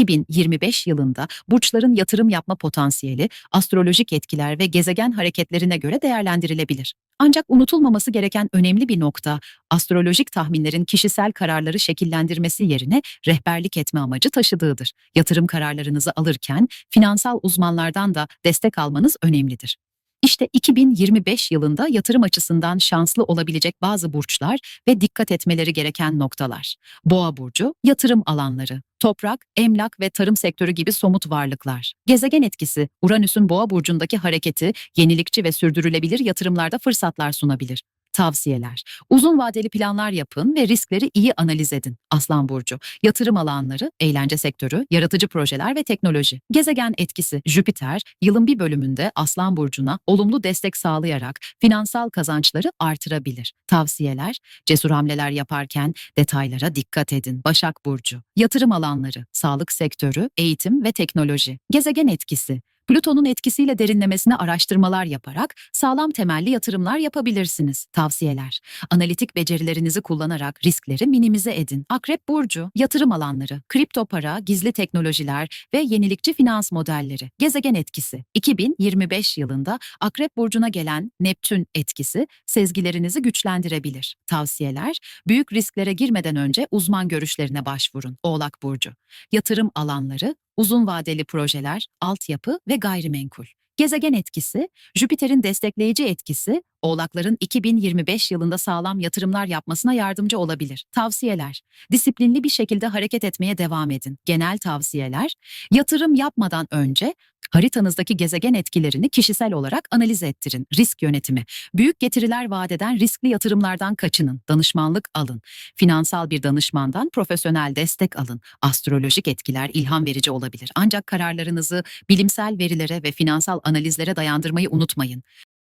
2025 yılında burçların yatırım yapma potansiyeli, astrolojik etkiler ve gezegen hareketlerine göre değerlendirilebilir. Ancak unutulmaması gereken önemli bir nokta, astrolojik tahminlerin kişisel kararları şekillendirmesi yerine rehberlik etme amacı taşıdığıdır. Yatırım kararlarınızı alırken finansal uzmanlardan da destek almanız önemlidir. İşte 2025 yılında yatırım açısından şanslı olabilecek bazı burçlar ve dikkat etmeleri gereken noktalar. Boğa burcu, yatırım alanları, toprak, emlak ve tarım sektörü gibi somut varlıklar. Gezegen etkisi, Uranüs'ün Boğa burcundaki hareketi yenilikçi ve sürdürülebilir yatırımlarda fırsatlar sunabilir. Tavsiyeler. Uzun vadeli planlar yapın ve riskleri iyi analiz edin. Aslan burcu. Yatırım alanları, eğlence sektörü, yaratıcı projeler ve teknoloji. Gezegen etkisi. Jüpiter yılın bir bölümünde Aslan burcuna olumlu destek sağlayarak finansal kazançları artırabilir. Tavsiyeler. Cesur hamleler yaparken detaylara dikkat edin. Başak burcu. Yatırım alanları, sağlık sektörü, eğitim ve teknoloji. Gezegen etkisi. Plüton'un etkisiyle derinlemesine araştırmalar yaparak sağlam temelli yatırımlar yapabilirsiniz. Tavsiyeler. Analitik becerilerinizi kullanarak riskleri minimize edin. Akrep burcu, yatırım alanları, kripto para, gizli teknolojiler ve yenilikçi finans modelleri. Gezegen etkisi. 2025 yılında Akrep burcuna gelen Neptün etkisi sezgilerinizi güçlendirebilir. Tavsiyeler. Büyük risklere girmeden önce uzman görüşlerine başvurun. Oğlak burcu. Yatırım alanları, uzun vadeli projeler, altyapı ve gayrimenkul. Gezegen etkisi, Jüpiter'in destekleyici etkisi, Oğlakların 2025 yılında sağlam yatırımlar yapmasına yardımcı olabilir. Tavsiyeler, disiplinli bir şekilde hareket etmeye devam edin. Genel tavsiyeler, yatırım yapmadan önce haritanızdaki gezegen etkilerini kişisel olarak analiz ettirin. Risk yönetimi, büyük getiriler vadeden riskli yatırımlardan kaçının. Danışmanlık alın. Finansal bir danışmandan profesyonel destek alın. Astrolojik etkiler ilham verici olabilir. Ancak kararlarınızı bilimsel verilere ve finansal analizlere dayandırmayı unutmayın.